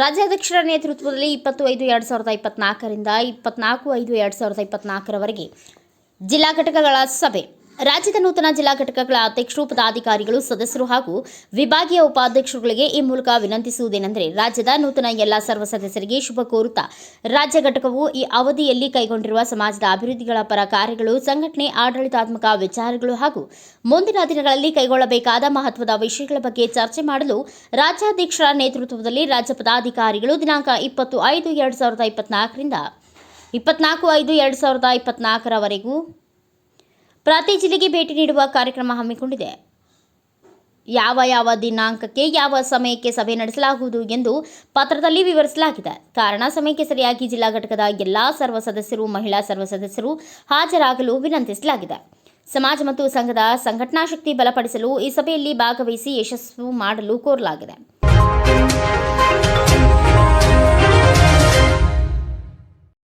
ರಾಜ್ಯಾಧ್ಯಕ್ಷರ ನೇತೃತ್ವದಲ್ಲಿ ಇಪ್ಪತ್ತು ಐದು ಎರಡು ಸಾವಿರದ ಇಪ್ಪತ್ನಾಲ್ಕರಿಂದ ಇಪ್ಪತ್ನಾಲ್ಕು, ಐದು, ಎರಡು ಸಾವಿರದ ಇಪ್ಪತ್ನಾಲ್ಕರವರೆಗೆ ಜಿಲ್ಲಾ ಘಟಕಗಳ ಸಭೆ ರಾಜ್ಯದ ನೂತನ ಜಿಲ್ಲಾ ಘಟಕಗಳ ಅಧ್ಯಕ್ಷರು ಪದಾಧಿಕಾರಿಗಳು, ಸದಸ್ಯರು ಹಾಗೂ ವಿಭಾಗೀಯ ಉಪಾಧ್ಯಕ್ಷರುಗಳಿಗೆ ಈ ಮೂಲಕ ವಿನಂತಿಸುವುದೇನೆಂದರೆ, ರಾಜ್ಯದ ನೂತನ ಎಲ್ಲ ಸರ್ವ ಸದಸ್ಯರಿಗೆ ಶುಭ ಕೋರುತ್ತಾ ರಾಜ್ಯ ಘಟಕವು ಈ ಅವಧಿಯಲ್ಲಿ ಕೈಗೊಂಡಿರುವ ಸಮಾಜದ ಅಭಿವೃದ್ಧಿಗಳ ಪರ ಕಾರ್ಯಗಳು, ಸಂಘಟನೆ ಆಡಳಿತಾತ್ಮಕ ವಿಚಾರಗಳು ಹಾಗೂ ಮುಂದಿನ ದಿನಗಳಲ್ಲಿ ಕೈಗೊಳ್ಳಬೇಕಾದ ಮಹತ್ವದ ವಿಷಯಗಳ ಬಗ್ಗೆ ಚರ್ಚೆ ಮಾಡಲು ರಾಜ್ಯಾಧ್ಯಕ್ಷರ ನೇತೃತ್ವದಲ್ಲಿ ರಾಜ್ಯ ಪದಾಧಿಕಾರಿಗಳು ದಿನಾಂಕ ಇಪ್ಪತ್ತು ಐದು ಎರಡು ಸಾವಿರದ ಇಪ್ಪತ್ನಾಲ್ಕರಿಂದ ಇಪ್ಪತ್ನಾಲ್ಕು ಐದು ಎರಡು ಸಾವಿರದ ಇಪ್ಪತ್ನಾಲ್ಕರವರೆಗೂ ಪ್ರತಿ ಜಿಲ್ಲೆಗೆ ಭೇಟಿ ನೀಡುವ ಕಾರ್ಯಕ್ರಮ ಹಮ್ಮಿಕೊಂಡಿದೆ. ಯಾವ ಯಾವ ದಿನಾಂಕಕ್ಕೆ ಯಾವ ಸಮಯಕ್ಕೆ ಸಭೆ ನಡೆಸಲಾಗುವುದು ಎಂದು ಪತ್ರದಲ್ಲಿ ವಿವರಿಸಲಾಗಿದೆ. ಕಾರಣ, ಸಮಯಕ್ಕೆ ಸರಿಯಾಗಿ ಜಿಲ್ಲಾ ಘಟಕದ ಎಲ್ಲಾ ಸರ್ವ ಸದಸ್ಯರು, ಮಹಿಳಾ ಸರ್ವ ಸದಸ್ಯರು ಹಾಜರಾಗಲು ವಿನಂತಿಸಲಾಗಿದೆ. ಸಮಾಜ ಮತ್ತು ಸಂಘದ ಸಂಘಟನಾ ಶಕ್ತಿ ಬಲಪಡಿಸಲು ಈ ಸಭೆಯಲ್ಲಿ ಭಾಗವಹಿಸಿ ಯಶಸ್ಸು ಮಾಡಲು ಕೋರಲಾಗಿದೆ.